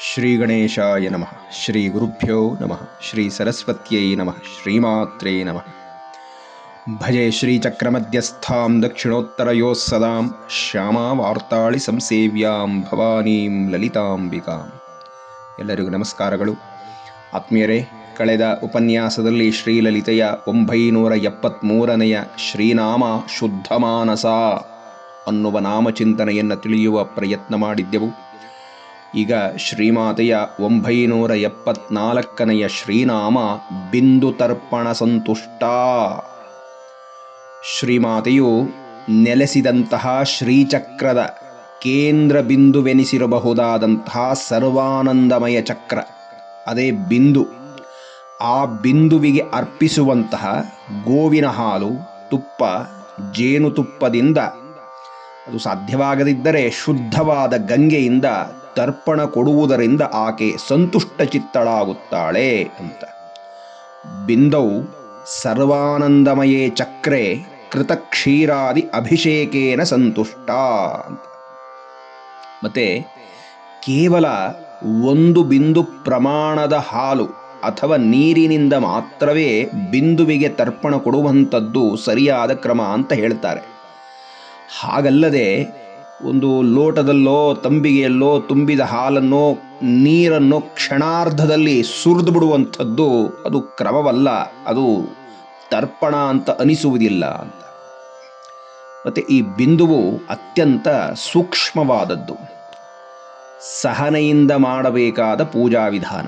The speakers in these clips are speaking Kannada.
ಶ್ರೀ ಗಣೇಶಾಯ ನಮಃ. ಶ್ರೀ ಗುರುಭ್ಯೋ ನಮಃ. ಶ್ರೀ ಸರಸ್ವತ್ಯೈ ನಮಃ. ಶ್ರೀಮಾತ್ರೇ ನಮಃ. ಭಜೆ ಶ್ರೀಚಕ್ರಮಧ್ಯಸ್ಥಾಂ ದಕ್ಷಿಣೋತ್ತರಯೋ ಸದಾಂ. ಶ್ಯಾಮಾವಾರ್ತಾಳಿ ಸಂಸೇವ್ಯಾಂ ಭವಾನೀಂ ಲಲಿತಾಂಬಿಕಾಂ. ಎಲ್ಲರಿಗೂ ನಮಸ್ಕಾರಗಳು. ಆತ್ಮೀಯರೇ, ಕಳೆದ ಉಪನ್ಯಾಸದಲ್ಲಿ ಶ್ರೀಲಲಿತೆಯ ಒಂಬೈನೂರ ಎಪ್ಪತ್ತ್ಮೂರನೆಯ ಶ್ರೀನಾಮ ಶುದ್ಧಮಾನಸ ಅನ್ನುವ ನಾಮಚಿಂತನೆಯನ್ನು ತಿಳಿಯುವ ಪ್ರಯತ್ನ ಮಾಡಿದ್ದೆವು. ಈಗ ಶ್ರೀಮಾತೆಯ ಒಂಬೈನೂರ ಎಪ್ಪತ್ನಾಲ್ಕನೆಯ ಶ್ರೀನಾಮ ಬಿಂದು ತರ್ಪಣ ಸಂತುಷ್ಟ. ಶ್ರೀಮಾತೆಯು ನೆಲೆಸಿದಂತಹ ಶ್ರೀಚಕ್ರದ ಕೇಂದ್ರ ಬಿಂದುವೆನಿಸಿರಬಹುದಾದಂತಹ ಸರ್ವಾನಂದಮಯ ಚಕ್ರ. ಅದೇ ಬಿಂದು. ಆ ಬಿಂದುವಿಗೆ ಅರ್ಪಿಸುವಂತಹ ಗೋವಿನ ಹಾಲು, ತುಪ್ಪ, ಜೇನುತುಪ್ಪದಿಂದ ಅದು ಸಾಧ್ಯವಾಗದಿದ್ದರೆ ಶುದ್ಧವಾದ ಗಂಗೆಯಿಂದ ತರ್ಪಣ ಕೊಡುವುದರಿಂದ ಆಕೆ ಸಂತುಷ್ಟ ಚಿತ್ತಳಾಗುತ್ತಾಳೆ ಅಂತ. ಬಿಂದೌ ಸರ್ವಾನಂದಮಯೇ ಚಕ್ರೆ ಕೃತಕ್ಷೀರಾದಿ ಅಭಿಷೇಕೇನ ಸಂತುಷ್ಟ ಅಂತ. ಮತ್ತೆ ಕೇವಲ ಒಂದು ಬಿಂದು ಪ್ರಮಾಣದ ಹಾಲು ಅಥವಾ ನೀರಿನಿಂದ ಮಾತ್ರವೇ ಬಿಂದುವಿಗೆ ತರ್ಪಣ ಕೊಡುವಂಥದ್ದು ಸರಿಯಾದ ಕ್ರಮ ಅಂತ ಹೇಳ್ತಾರೆ. ಹಾಗಲ್ಲದೆ ಒಂದು ಲೋಟದಲ್ಲೋ, ತಂಬಿಗೆಯಲ್ಲೋ ತುಂಬಿದ ಹಾಲನ್ನೋ, ನೀರನ್ನು ಕ್ಷಣಾರ್ಧದಲ್ಲಿ ಸುರಿದು ಬಿಡುವಂಥದ್ದು ಅದು ಕ್ರಮವಲ್ಲ, ಅದು ತರ್ಪಣ ಅಂತ ಅನಿಸುವುದಿಲ್ಲ ಅಂತ. ಮತ್ತೆ ಈ ಬಿಂದುವು ಅತ್ಯಂತ ಸೂಕ್ಷ್ಮವಾದದ್ದು. ಸಹನೆಯಿಂದ ಮಾಡಬೇಕಾದ ಪೂಜಾ ವಿಧಾನ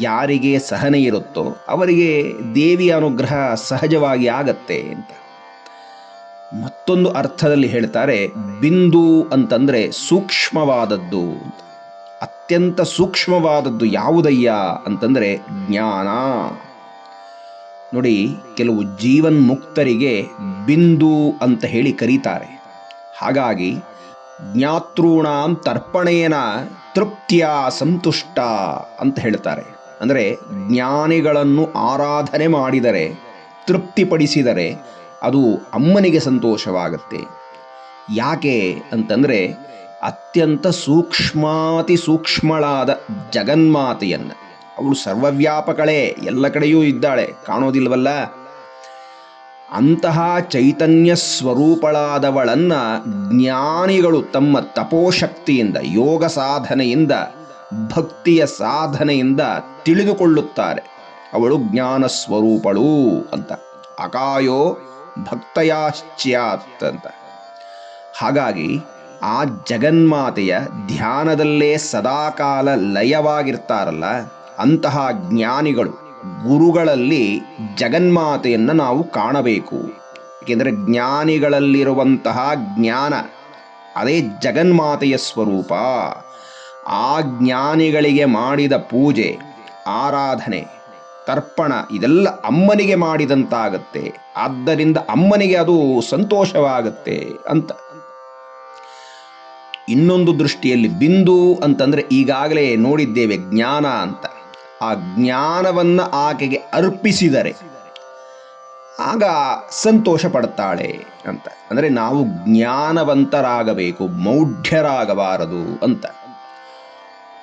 ಯಾರಿಗೆ ಸಹನೆ ಇರುತ್ತೋ ಅವರಿಗೆ ದೇವಿಯ ಅನುಗ್ರಹ ಸಹಜವಾಗಿ ಆಗತ್ತೆ ಅಂತ. ಮತ್ತೊಂದು ಅರ್ಥದಲ್ಲಿ ಹೇಳ್ತಾರೆ ಬಿಂದು ಅಂತಂದ್ರೆ ಸೂಕ್ಷ್ಮವಾದದ್ದು. ಅತ್ಯಂತ ಸೂಕ್ಷ್ಮವಾದದ್ದು ಯಾವುದಯ್ಯ ಅಂತಂದ್ರೆ ಜ್ಞಾನ. ನೋಡಿ, ಕೆಲವು ಜೀವನ್ಮುಕ್ತರಿಗೆ ಬಿಂದು ಅಂತ ಹೇಳಿ ಕರೀತಾರೆ. ಹಾಗಾಗಿ ಜ್ಞಾತೃಣಾಂ ತರ್ಪಣೇನ ತೃಪ್ತಿಯ ಸಂತುಷ್ಟ ಅಂತ ಹೇಳ್ತಾರೆ. ಅಂದರೆ ಜ್ಞಾನಿಗಳನ್ನು ಆರಾಧನೆ ಮಾಡಿದರೆ, ತೃಪ್ತಿಪಡಿಸಿದರೆ ಅದು ಅಮ್ಮನಿಗೆ ಸಂತೋಷವಾಗುತ್ತೆ. ಯಾಕೆ ಅಂತಂದರೆ ಅತ್ಯಂತ ಸೂಕ್ಷ್ಮಾತಿ ಸೂಕ್ಷ್ಮಳಾದ ಜಗನ್ಮಾತೆಯನ್ನು. ಅವಳು ಸರ್ವವ್ಯಾಪಕಳೆ, ಎಲ್ಲ ಕಡೆಯೂ ಇದ್ದಾಳೆ, ಕಾಣೋದಿಲ್ವಲ್ಲ? ಅಂತಹ ಚೈತನ್ಯ ಸ್ವರೂಪಳಾದವಳನ್ನ ಜ್ಞಾನಿಗಳು ತಮ್ಮ ತಪೋಶಕ್ತಿಯಿಂದ, ಯೋಗ ಸಾಧನೆಯಿಂದ, ಭಕ್ತಿಯ ಸಾಧನೆಯಿಂದ ತಿಳಿದುಕೊಳ್ಳುತ್ತಾರೆ. ಅವಳು ಜ್ಞಾನ ಸ್ವರೂಪಳು ಅಂತ. ಅಕಾಯೋ ಭಕ್ತಯಾಶ್ಚ್ಯಾತ್ ಅಂತ ಹಾಗಾಗಿ ಆ ಜಗನ್ಮಾತೆಯ ಧ್ಯಾನದಲ್ಲೇ ಸದಾಕಾಲ ಲಯವಾಗಿರ್ತಾರಲ್ಲ, ಅಂತಹ ಜ್ಞಾನಿಗಳು ಗುರುಗಳಲ್ಲಿ ಜಗನ್ಮಾತೆಯನ್ನು ನಾವು ಕಾಣಬೇಕು. ಏಕೆಂದರೆ ಜ್ಞಾನಿಗಳಲ್ಲಿರುವಂತಹ ಜ್ಞಾನ, ಅದೇ ಜಗನ್ಮಾತೆಯ ಸ್ವರೂಪ. ಆ ಜ್ಞಾನಿಗಳಿಗೆ ಮಾಡಿದ ಪೂಜೆ, ಆರಾಧನೆ ತರ್ಪಣ ಇದೆಲ್ಲ ಅಮ್ಮನಿಗೆ ಮಾಡಿದಂತಾಗತ್ತೆ. ಆದ್ದರಿಂದ ಅಮ್ಮನಿಗೆ ಅದು ಸಂತೋಷವಾಗತ್ತೆ ಅಂತ. ಇನ್ನೊಂದು ದೃಷ್ಟಿಯಲ್ಲಿ ಬಿಂದು ಅಂತಂದ್ರೆ ಈಗಾಗಲೇ ನೋಡಿದ್ದೇವೆ ಜ್ಞಾನ ಅಂತ. ಆ ಜ್ಞಾನವನ್ನು ಆಕೆಗೆ ಅರ್ಪಿಸಿದರೆ ಆಗ ಸಂತೋಷ ಪಡ್ತಾಳೆ ಅಂತ. ಅಂದರೆ ನಾವು ಜ್ಞಾನವಂತರಾಗಬೇಕು, ಮೌಢ್ಯರಾಗಬಾರದು ಅಂತ.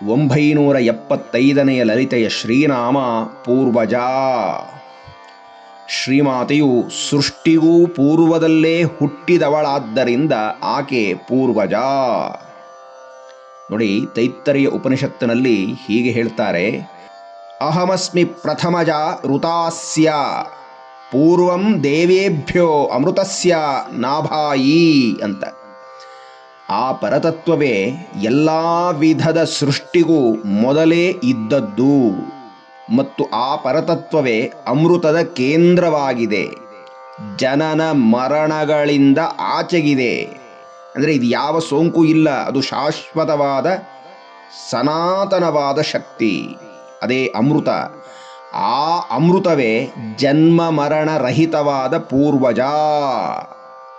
ಒಂಬೈನೂರ ಎಪ್ಪತ್ತೈದನೆಯ ಲಲಿತೆಯ ಶ್ರೀನಾಮ ಪೂರ್ವಜ. ಶ್ರೀಮಾತೆಯು ಸೃಷ್ಟಿಗೂ ಪೂರ್ವದಲ್ಲೇ ಹುಟ್ಟಿದವಳಾದ್ದರಿಂದ ಆಕೆ ಪೂರ್ವಜ. ನೋಡಿ, ತೈತ್ತರಿಯ ಉಪನಿಷತ್ತಿನಲ್ಲಿ ಹೀಗೆ ಹೇಳ್ತಾರೆ, ಅಹಮಸ್ಮಿ ಪ್ರಥಮಜ ಋತಾಸ್ಯ, ಪೂರ್ವಂ ದೇವೇಭ್ಯೋ ಅಮೃತಸ್ಯ ನಾಭಾಯಿ ಅಂತ. ಆ ಪರತತ್ವವೇ ಎಲ್ಲ ವಿಧದ ಸೃಷ್ಟಿಗೂ ಮೊದಲೇ ಇದ್ದದ್ದು. ಮತ್ತು ಆ ಪರತತ್ವವೇ ಅಮೃತದ ಕೇಂದ್ರವಾಗಿದೆ. ಜನನ ಮರಣಗಳಿಂದ ಆಚೆಗಿದೆ. ಅಂದರೆ ಇದು ಯಾವ ಸೋಂಕು ಇಲ್ಲ, ಅದು ಶಾಶ್ವತವಾದ ಸನಾತನವಾದ ಶಕ್ತಿ. ಅದೇ ಅಮೃತ. ಆ ಅಮೃತವೇ ಜನ್ಮ ಮರಣ ರಹಿತವಾದ ಪೂರ್ವಜ.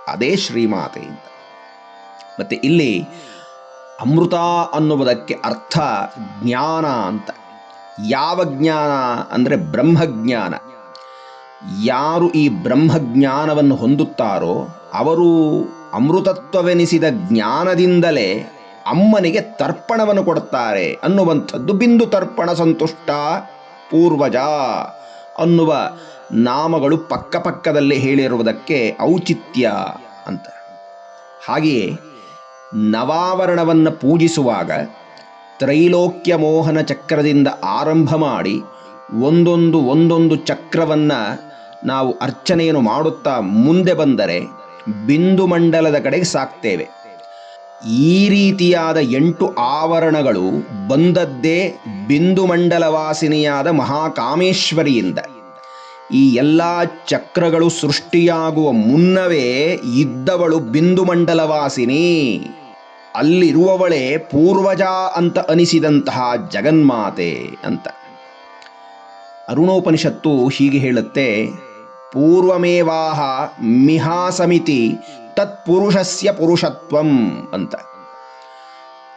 ಅದೇ ಶ್ರೀಮಾತೆ ಅಂತ ಮತ್ತೆ ಇಲ್ಲಿ ಅಮೃತ ಅನ್ನುವುದಕ್ಕೆ ಅರ್ಥ ಜ್ಞಾನ ಅಂತ. ಯಾವ ಜ್ಞಾನ ಅಂದರೆ ಬ್ರಹ್ಮಜ್ಞಾನ. ಯಾರು ಈ ಬ್ರಹ್ಮಜ್ಞಾನವನ್ನು ಹೊಂದುತ್ತಾರೋ ಅವರು ಅಮೃತತ್ವವೆನಿಸಿದ ಜ್ಞಾನದಿಂದಲೇ ಅಮ್ಮನಿಗೆ ತರ್ಪಣವನ್ನು ಕೊಡುತ್ತಾರೆ ಅನ್ನುವಂಥದ್ದು ಬಿಂದು ತರ್ಪಣ ಸಂತುಷ್ಟ ಪೂರ್ವಜ ಅನ್ನುವ ನಾಮಗಳು ಪಕ್ಕಪಕ್ಕದಲ್ಲಿ ಹೇಳಿರುವುದಕ್ಕೆ ಔಚಿತ್ಯ ಅಂತ. ಹಾಗೆಯೇ ನವಾವರಣವನ್ನು ಪೂಜಿಸುವಾಗ ತ್ರೈಲೋಕ್ಯ ಮೋಹನ ಚಕ್ರದಿಂದ ಆರಂಭ ಮಾಡಿ ಒಂದೊಂದು ಒಂದೊಂದು ಚಕ್ರವನ್ನು ನಾವು ಅರ್ಚನೆಯನ್ನು ಮಾಡುತ್ತಾ ಮುಂದೆ ಬಂದರೆ ಬಿಂದು ಮಂಡಲದ ಕಡೆಗೆ ಸಾಕ್ತೇವೆ. ಈ ರೀತಿಯಾದ ಎಂಟು ಆವರಣಗಳು ಬಂದದ್ದೇ ಬಿಂದು ಮಂಡಲವಾಸಿನಿಯಾದ ಮಹಾಕಾಮೇಶ್ವರಿಯಿಂದ. ಈ ಎಲ್ಲ ಚಕ್ರಗಳು ಸೃಷ್ಟಿಯಾಗುವ ಮುನ್ನವೇ ಇದ್ದವಳು ಬಿಂದುಮಂಡಲವಾಸಿನಿ ಅಲ್ಲಿರುವವಳೇ ಪೂರ್ವಜ ಅಂತ ಅನಿಸಿದಂತಹ ಜಗನ್ಮಾತೆ ಅಂತ. ಅರುಣೋಪನಿಷತ್ತು ಹೀಗೆ ಹೇಳುತ್ತೆ, ಪೂರ್ವಮೇವಾಹ ಮಿಹಾ ಸಮಿತಿ ತತ್ಪುರುಷಸ್ಯ ಪುರುಷತ್ವಂ ಅಂತ.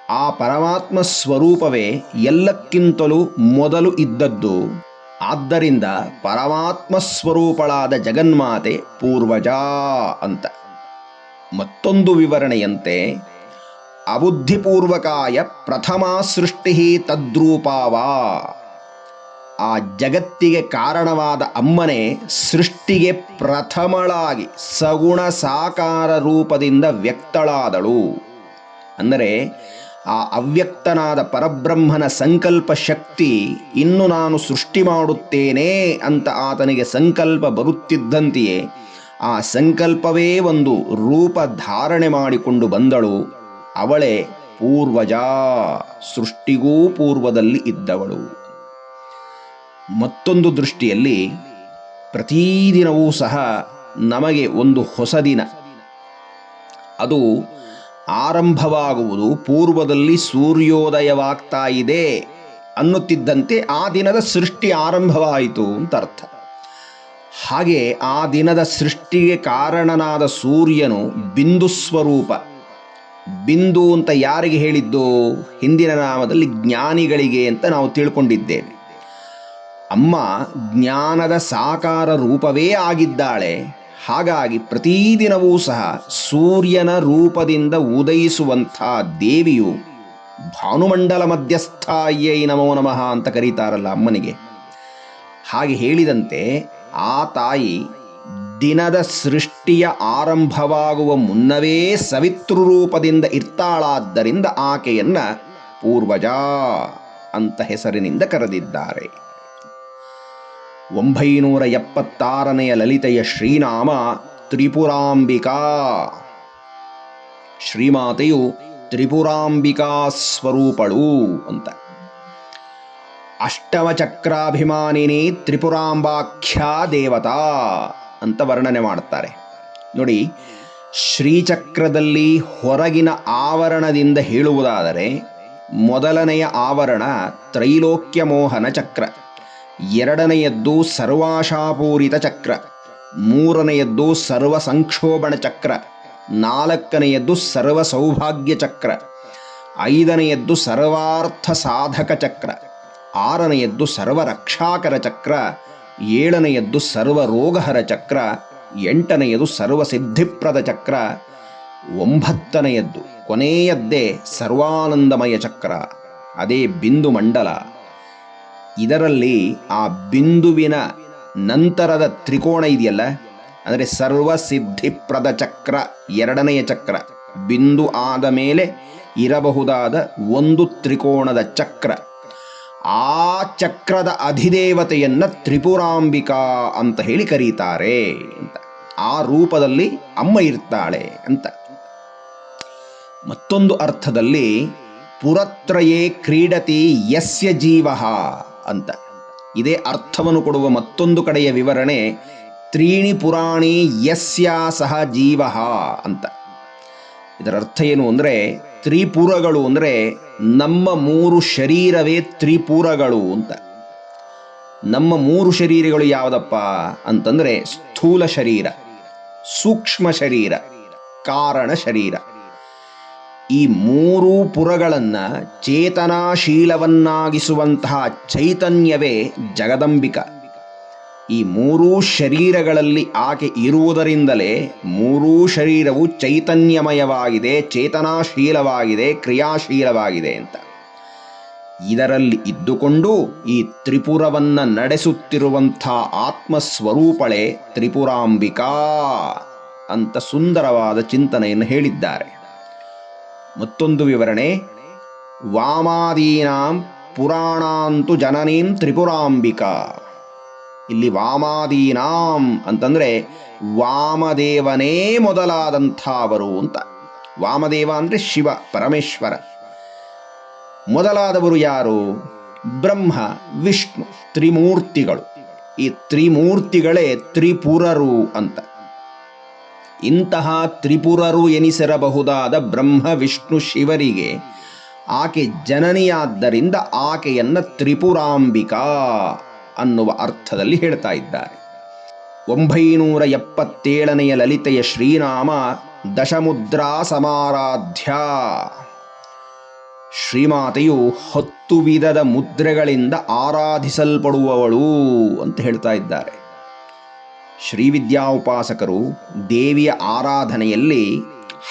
ಆ ಪರಮಾತ್ಮ ಸ್ವರೂಪವೇ ಎಲ್ಲಕ್ಕಿಂತಲೂ ಮೊದಲು ಇದ್ದದ್ದು. ಆದ್ದರಿಂದ ಪರಮಾತ್ಮ ಸ್ವರೂಪಳಾದ ಜಗನ್ಮಾತೆ ಪೂರ್ವಜಾ ಅಂತ. ಮತ್ತೊಂದು ವಿವರಣೆಯಂತೆ, ಅಬುದ್ಧಿಪೂರ್ವಕಾಯ ಪ್ರಥಮ ಸೃಷ್ಟಿ ತದ್ರೂಪಾವಾ. ಆ ಜಗತ್ತಿಗೆ ಕಾರಣವಾದ ಅಮ್ಮನೆ ಸೃಷ್ಟಿಗೆ ಪ್ರಥಮಳಾಗಿ ಸಗುಣ ಸಾಕಾರ ರೂಪದಿಂದ ವ್ಯಕ್ತಳಾದಳು. ಅಂದರೆ ಆ ಅವ್ಯಕ್ತನಾದ ಪರಬ್ರಹ್ಮನ ಸಂಕಲ್ಪ ಶಕ್ತಿ ಇನ್ನು ನಾನು ಸೃಷ್ಟಿ ಮಾಡುತ್ತೇನೆ ಅಂತ ಆತನಿಗೆ ಸಂಕಲ್ಪ ಬರುತ್ತಿದ್ದಂತೆಯೇ, ಆ ಸಂಕಲ್ಪವೇ ಒಂದು ರೂಪ ಧಾರಣೆ ಮಾಡಿಕೊಂಡು ಬಂದಳು. ಅವಳೇ ಪೂರ್ವಜ, ಸೃಷ್ಟಿಗೂ ಪೂರ್ವದಲ್ಲಿ ಇದ್ದವಳು. ಮತ್ತೊಂದು ದೃಷ್ಟಿಯಲ್ಲಿ ಪ್ರತಿದಿನವೂ ಸಹ ನಮಗೆ ಒಂದು ಹೊಸ ದಿನ. ಅದು ಆರಂಭವಾಗುವುದು ಪೂರ್ವದಲ್ಲಿ ಸೂರ್ಯೋದಯವಾಗ್ತಾ ಇದೆ ಅನ್ನುತ್ತಿದ್ದಂತೆ ಆ ದಿನದ ಸೃಷ್ಟಿ ಆರಂಭವಾಯಿತು ಅಂತ ಅರ್ಥ. ಹಾಗೆ ಆ ದಿನದ ಸೃಷ್ಟಿಗೆ ಕಾರಣನಾದ ಸೂರ್ಯನು ಬಿಂದು ಸ್ವರೂಪ. ಬಿಂದು ಅಂತ ಯಾರಿಗೆ ಹೇಳಿದ್ದು? ಹಿಂದಿನ ನಾಮದಲ್ಲಿ ಜ್ಞಾನಿಗಳಿಗೆ ಅಂತ ನಾವು ತಿಳ್ಕೊಂಡಿದ್ದೇವೆ. ಅಮ್ಮ ಜ್ಞಾನದ ಸಾಕಾರ ರೂಪವೇ ಆಗಿದ್ದಾಳೆ. ಹಾಗಾಗಿ ಪ್ರತಿದಿನವೂ ಸಹ ಸೂರ್ಯನ ರೂಪದಿಂದ ಉದಯಿಸುವಂಥ ದೇವಿಯು ಭಾನುಮಂಡಲ ಮಧ್ಯಸ್ಥಾಯೈ ನಮೋ ನಮಃ ಅಂತ ಕರೀತಾರಲ್ಲ ಅಮ್ಮನಿಗೆ. ಹಾಗೆ ಹೇಳಿದಂತೆ ಆ ತಾಯಿ ದಿನದ ಸೃಷ್ಟಿಯ ಆರಂಭವಾಗುವ ಮುನ್ನವೇ ಸವಿತೃ ರೂಪದಿಂದ ಇರ್ತಾಳಾದ್ದರಿಂದ ಆಕೆಯನ್ನು ಪೂರ್ವಜ ಅಂತ ಹೆಸರಿನಿಂದ ಕರೆದಿದ್ದಾರೆ. ಒಂಬೈನೂರ ಎಪ್ಪತ್ತಾರನೆಯ ಲಲಿತೆಯ ಶ್ರೀನಾಮ ತ್ರಿಪುರಾಂಬಿಕಾ. ಶ್ರೀಮಾತೆಯು ತ್ರಿಪುರಾಂಬಿಕಾ ಸ್ವರೂಪಳು ಅಂತ. ಅಷ್ಟವಚಕ್ರಾಭಿಮಾನಿನಿ ತ್ರಿಪುರಾಂಬಾಖ್ಯಾ ದೇವತಾ ಅಂತ ವರ್ಣನೆ ಮಾಡುತ್ತಾರೆ ನೋಡಿ, ಶ್ರೀಚಕ್ರದಲ್ಲಿ ಹೊರಗಿನ ಆವರಣದಿಂದ ಹೇಳುವುದಾದರೆ, ಮೊದಲನೆಯ ಆವರಣ ತ್ರೈಲೋಕ್ಯ ಮೋಹನ ಚಕ್ರ. ಎರಡನೆಯದ್ದು ಸರ್ವಾಶಾಪೂರಿತ ಚಕ್ರ, ಮೂರನೆಯದ್ದು ಸರ್ವ ಸಂಕ್ಷೋಭಣ ಚಕ್ರ, ನಾಲ್ಕನೆಯದ್ದು ಸರ್ವ ಸೌಭಾಗ್ಯ ಚಕ್ರ, ಐದನೆಯದ್ದು ಸರ್ವಾರ್ಥ ಸಾಧಕ ಚಕ್ರ, ಆರನೆಯದ್ದು ಸರ್ವರಕ್ಷಾಕರ ಚಕ್ರ, ಏಳನೆಯದ್ದು ಸರ್ವ ರೋಗಹರ ಚಕ್ರ, ಎಂಟನೆಯದು ಸರ್ವ ಸಿದ್ಧಿಪ್ರದ ಚಕ್ರ, ಒಂಬತ್ತನೆಯದ್ದು ಕೊನೆಯದ್ದೇ ಸರ್ವಾನಂದಮಯ ಚಕ್ರ, ಅದೇ ಬಿಂದು ಮಂಡಲ ಇದರಲ್ಲಿ ಆ ಬಿಂದುವಿನ ನಂತರದ ತ್ರಿಕೋಣ ಇದೆಯಲ್ಲ? ಅಂದರೆ ಸರ್ವಸಿದ್ಧಿಪ್ರದ ಚಕ್ರ, ಎರಡನೆಯ ಚಕ್ರ. ಬಿಂದು ಆದ ಮೇಲೆ ಇರಬಹುದಾದ ಒಂದು ತ್ರಿಕೋಣದ ಚಕ್ರ. ಆ ಚಕ್ರದ ಅಧಿದೇವತೆಯನ್ನು ತ್ರಿಪುರಾಂಬಿಕಾ ಅಂತ ಹೇಳಿ ಕರೀತಾರೆ ಅಂತ. ಆ ರೂಪದಲ್ಲಿ ಅಮ್ಮ ಇರ್ತಾಳೆ ಅಂತ. ಮತ್ತೊಂದು ಅರ್ಥದಲ್ಲಿ ಪುರತ್ರಯೇ ಕ್ರೀಡತಿ ಯಸ್ಯ ಜೀವ. ಅಂತ. ಇದೇ ಅರ್ಥವನ್ನು ಕೊಡುವ ಮತ್ತೊಂದು ಕಡೆಯ ವಿವರಣೆ, ತ್ರೀಣಿ ಪುರಾಣಿ ಯಸ್ಯ ಸಹ ಜೀವ ಅಂತ. ಇದರ ಅರ್ಥ ಏನು ಅಂದರೆ, ತ್ರಿಪುರಗಳು ಅಂದರೆ ನಮ್ಮ ಮೂರು ಶರೀರವೇ ತ್ರಿಪುರಗಳು ಅಂತ. ನಮ್ಮ ಮೂರು ಶರೀರಗಳು ಯಾವುದಪ್ಪ ಅಂತಂದರೆ ಸ್ಥೂಲ ಶರೀರ, ಸೂಕ್ಷ್ಮ ಶರೀರ, ಕಾರಣ ಶರೀರ. ಈ ಮೂರು ಪುರಗಳನ್ನು ಚೇತನಾಶೀಲವನ್ನಾಗಿಸುವಂತಹ ಚೈತನ್ಯವೇ ಜಗದಂಬಿಕ. ಈ ಮೂರೂ ಶರೀರಗಳಲ್ಲಿ ಆಕೆ ಇರುವುದರಿಂದಲೇ ಮೂರೂ ಶರೀರವು ಚೈತನ್ಯಮಯವಾಗಿದೆ, ಚೇತನಾಶೀಲವಾಗಿದೆ, ಕ್ರಿಯಾಶೀಲವಾಗಿದೆ ಅಂತ. ಇದರಲ್ಲಿ ಇದ್ದುಕೊಂಡು ಈ ತ್ರಿಪುರವನ್ನು ನಡೆಸುತ್ತಿರುವಂಥ ಆತ್ಮಸ್ವರೂಪಳೆ ತ್ರಿಪುರಾಂಬಿಕಾ ಅಂತ ಸುಂದರವಾದ ಚಿಂತನೆಯನ್ನು ಹೇಳಿದ್ದಾರೆ. ಮತ್ತೊಂದು ವಿವರಣೆ. ವಾಮಾದೀನಾಂ ಪುರಾಣಾಂತು ಜನನೀಂ ತ್ರಿಪುರಾಂಬಿಕಾ. ಇಲ್ಲಿ ವಾಮಾದೀನಾಂ ಅಂತಂದ್ರೆ ವಾಮದೇವನೇ ಮೊದಲಾದಂಥವರು ಅಂತ. ವಾಮದೇವ ಅಂದ್ರೆ ಶಿವ, ಪರಮೇಶ್ವರ. ಮೊದಲಾದವರು ಯಾರು? ಬ್ರಹ್ಮ, ವಿಷ್ಣು, ತ್ರಿಮೂರ್ತಿಗಳು. ಈ ತ್ರಿಮೂರ್ತಿಗಳೇ ತ್ರಿಪುರರು ಅಂತ. ಇಂತಹ ತ್ರಿಪುರರು ಎನಿಸಿರಬಹುದಾದ ಬ್ರಹ್ಮ ವಿಷ್ಣು ಶಿವರಿಗೆ ಆಕೆ ಜನನಿಯಾದ್ದರಿಂದ ಆಕೆಯನ್ನು ತ್ರಿಪುರಾಂಬಿಕಾ ಅನ್ನುವ ಅರ್ಥದಲ್ಲಿ ಹೇಳ್ತಾ ಇದ್ದಾರೆ. ಒಂಬೈನೂರ ಎಪ್ಪತ್ತೇಳನೆಯ ಲಲಿತೆಯ ಶ್ರೀನಾಮ ದಶಮುದ್ರಾ ಸಮಾರಾಧ್ಯ. ಶ್ರೀಮಾತೆಯು ಹತ್ತು ವಿಧದ ಮುದ್ರೆಗಳಿಂದ ಆರಾಧಿಸಲ್ಪಡುವವಳು ಅಂತ ಹೇಳ್ತಾ ಇದ್ದಾರೆ. ಶ್ರೀವಿದ್ಯಾ ಉಪಾಸಕರು ದೇವಿಯ ಆರಾಧನೆಯಲ್ಲಿ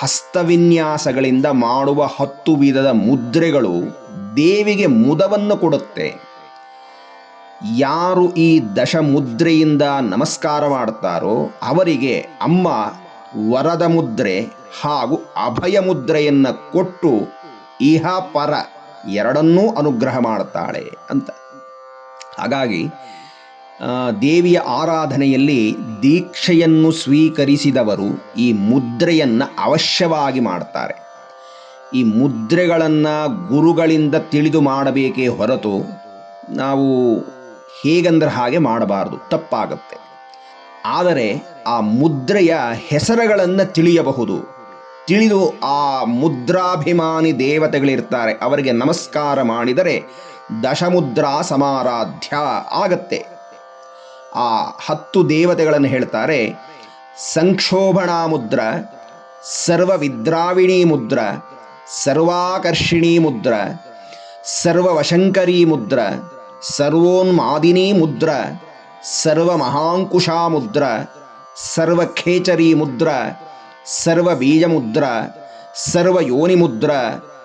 ಹಸ್ತವಿನ್ಯಾಸಗಳಿಂದ ಮಾಡುವ ಹತ್ತು ವಿಧದ ಮುದ್ರೆಗಳು ದೇವಿಗೆ ಮುದವನ್ನು ಕೊಡುತ್ತೆ. ಯಾರು ಈ ದಶ ಮುದ್ರೆಯಿಂದ ನಮಸ್ಕಾರ ಮಾಡ್ತಾರೋ ಅವರಿಗೆ ಅಮ್ಮ ವರದ ಮುದ್ರೆ ಹಾಗೂ ಅಭಯ ಮುದ್ರೆಯನ್ನು ಕೊಟ್ಟು ಇಹ ಪರ ಎರಡನ್ನೂ ಅನುಗ್ರಹ ಮಾಡ್ತಾಳೆ ಅಂತ. ಹಾಗಾಗಿ ದೇವಿಯ ಆರಾಧನೆಯಲ್ಲಿ ದೀಕ್ಷೆಯನ್ನು ಸ್ವೀಕರಿಸಿದವರು ಈ ಮುದ್ರೆಯನ್ನು ಅವಶ್ಯವಾಗಿ ಮಾಡ್ತಾರೆ. ಈ ಮುದ್ರೆಗಳನ್ನು ಗುರುಗಳಿಂದ ತಿಳಿದು ಮಾಡಬೇಕೇ ಹೊರತು ನಾವು ಹೇಗಂದ್ರೆ ಹಾಗೆ ಮಾಡಬಾರದು, ತಪ್ಪಾಗುತ್ತೆ. ಆದರೆ ಆ ಮುದ್ರೆಯ ಹೆಸರುಗಳನ್ನು ತಿಳಿಯಬಹುದು. ತಿಳಿದು ಆ ಮುದ್ರಾಭಿಮಾನಿ ದೇವತೆಗಳಿರ್ತಾರೆ, ಅವರಿಗೆ ನಮಸ್ಕಾರ ಮಾಡಿದರೆ ದಶಮುದ್ರಾ ಸಮಾರಾಧ್ಯ ಆಗತ್ತೆ. ಆ ಹತ್ತು ದೇವತೆಗಳನ್ನು ಹೇಳ್ತಾರೆ. ಸಂಕ್ಷೋಭಣಾ ಮುದ್ರ, ಸರ್ವವಿದ್ರಾವಿಣಿ ಮುದ್ರ, ಸರ್ವಾಕರ್ಷಿಣಿ ಮುದ್ರ, ಸರ್ವವಶಂಕರಿ ಮುದ್ರ, ಸರ್ವೋನ್ಮಾದಿನಿ ಮುದ್ರ, ಸರ್ವಮಹಾಂಕುಶಾ ಮುದ್ರ, ಸರ್ವಖೇಚರಿ ಮುದ್ರ, ಸರ್ವಬೀಜ ಮುದ್ರ, ಸರ್ವಯೋನಿ ಮುದ್ರ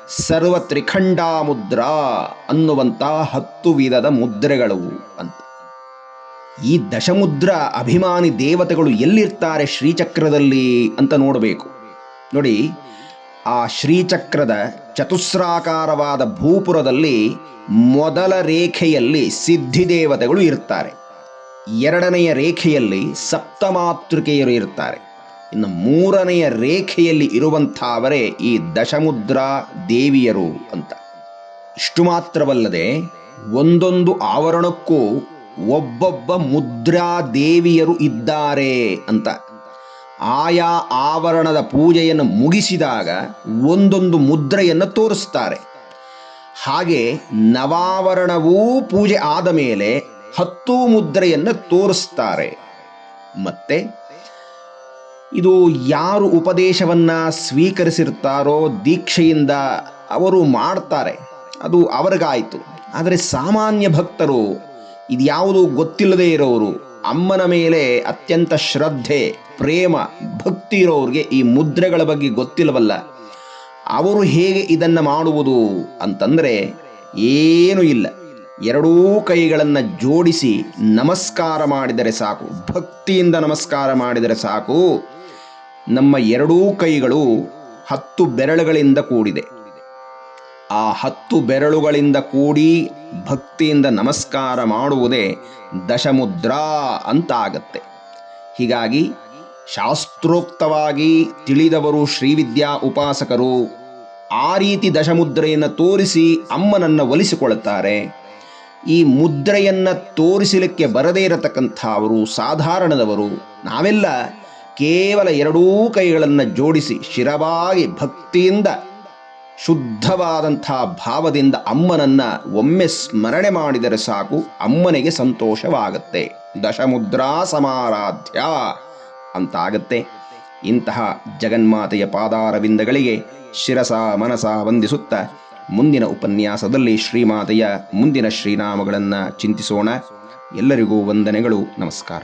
ಸರ್ವ ತ್ರಿಖಂಡಾ ಮುದ್ರ ಅನ್ನುವಂಥ ಹತ್ತು ವಿಧದ ಮುದ್ರೆಗಳು ಅಂತ. ಈ ದಶಮುದ್ರ ಅಭಿಮಾನಿ ದೇವತೆಗಳು ಎಲ್ಲಿರ್ತಾರೆ ಶ್ರೀಚಕ್ರದಲ್ಲಿ ಅಂತ ನೋಡಬೇಕು. ನೋಡಿ, ಆ ಶ್ರೀಚಕ್ರದ ಚತುಸ್ರಾಕಾರವಾದ ಭೂಪುರದಲ್ಲಿ ಮೊದಲ ರೇಖೆಯಲ್ಲಿ ಸಿದ್ಧಿದೇವತೆಗಳು ಇರ್ತಾರೆ. ಎರಡನೆಯ ರೇಖೆಯಲ್ಲಿ ಸಪ್ತಮಾತೃಕೆಯರು ಇರ್ತಾರೆ. ಇನ್ನು ಮೂರನೆಯ ರೇಖೆಯಲ್ಲಿ ಇರುವಂಥವರೇ ಈ ದಶಮುದ್ರ ದೇವಿಯರು ಅಂತ. ಇಷ್ಟು ಮಾತ್ರವಲ್ಲದೆ ಒಂದೊಂದು ಆವರಣಕ್ಕೂ ಒಬ್ಬೊಬ್ಬ ಮುದ್ರಾ ದೇವಿಯರು ಇದ್ದಾರೆ ಅಂತ. ಆಯಾ ಆವರಣದ ಪೂಜೆಯನ್ನು ಮುಗಿಸಿದಾಗ ಒಂದೊಂದು ಮುದ್ರೆಯನ್ನು ತೋರಿಸ್ತಾರೆ. ಹಾಗೆ ನವಾವರಣವೂ ಪೂಜೆ ಆದ ಮೇಲೆ ಹತ್ತು ಮುದ್ರೆಯನ್ನು ತೋರಿಸ್ತಾರೆ. ಮತ್ತೆ ಇದು ಯಾರು ಉಪದೇಶವನ್ನ ಸ್ವೀಕರಿಸಿರ್ತಾರೋ ದೀಕ್ಷೆಯಿಂದ ಅವರು ಮಾಡ್ತಾರೆ. ಅದು ಅವರಿಗಾಯಿತು. ಆದರೆ ಸಾಮಾನ್ಯ ಭಕ್ತರು ಇದ್ಯಾವುದು ಗೊತ್ತಿಲ್ಲದೆ ಇರೋರು. ಅಮ್ಮನ ಮೇಲೆ ಅತ್ಯಂತ ಶ್ರದ್ಧೆ, ಪ್ರೇಮ, ಭಕ್ತಿ ಇರೋರಿಗೆ ಈ ಮುದ್ರೆಗಳ ಬಗ್ಗೆ ಗೊತ್ತಿಲ್ಲವಲ್ಲ. ಅವರು ಹೇಗೆ ಇದನ್ನು ಮಾಡುವುದು ಅಂತಂದರೆ ಏನೂ ಇಲ್ಲ. ಎರಡೂ ಕೈಗಳನ್ನು ಜೋಡಿಸಿ ನಮಸ್ಕಾರ ಮಾಡಿದರೆ ಸಾಕು, ಭಕ್ತಿಯಿಂದ ನಮಸ್ಕಾರ ಮಾಡಿದರೆ ಸಾಕು. ನಮ್ಮ ಎರಡೂ ಕೈಗಳು ಹತ್ತು ಬೆರಳುಗಳಿಂದ ಕೂಡಿದೆ. ಆ ಹತ್ತು ಬೆರಳುಗಳಿಂದ ಕೂಡಿ ಭಕ್ತಿಯಿಂದ ನಮಸ್ಕಾರ ಮಾಡುವುದೇ ದಶಮುದ್ರಾ ಅಂತ ಆಗತ್ತೆ ಹೀಗಾಗಿ ಶಾಸ್ತ್ರೋಕ್ತವಾಗಿ ತಿಳಿದವರು ಶ್ರೀವಿದ್ಯಾ ಉಪಾಸಕರು ಆ ರೀತಿ ದಶಮುದ್ರೆಯನ್ನು ತೋರಿಸಿ ಅಮ್ಮನನ್ನು ಒಲಿಸಿಕೊಳ್ಳುತ್ತಾರೆ. ಈ ಮುದ್ರೆಯನ್ನು ತೋರಿಸಲಿಕ್ಕೆ ಬರದೇ ಇರತಕ್ಕಂಥವರು ಸಾಧಾರಣದವರು. ನಾವೆಲ್ಲ ಕೇವಲ ಎರಡೂ ಕೈಗಳನ್ನು ಜೋಡಿಸಿ ಶಿರವಾಗಿ ಭಕ್ತಿಯಿಂದ ಶುದ್ಧವಾದಂಥ ಭಾವದಿಂದ ಅಮ್ಮನನ್ನ ಒಮ್ಮೆ ಸ್ಮರಣೆ ಮಾಡಿದರೆ ಸಾಕು, ಅಮ್ಮನಿಗೆ ಸಂತೋಷವಾಗತ್ತೆ. ದಶಮುದ್ರಾ ಸಮಾರಾಧ್ಯ ಅಂತಾಗತ್ತೆ. ಇಂತಹ ಜಗನ್ಮಾತೆಯ ಪಾದಾರವಿಂದಗಳಿಗೆ ಶಿರಸ ಮನಸ ವಂದಿಸುತ್ತ ಮುಂದಿನ ಉಪನ್ಯಾಸದಲ್ಲಿ ಶ್ರೀಮಾತೆಯ ಮುಂದಿನ ಶ್ರೀನಾಮಗಳನ್ನು ಚಿಂತಿಸೋಣ. ಎಲ್ಲರಿಗೂ ವಂದನೆಗಳು, ನಮಸ್ಕಾರ.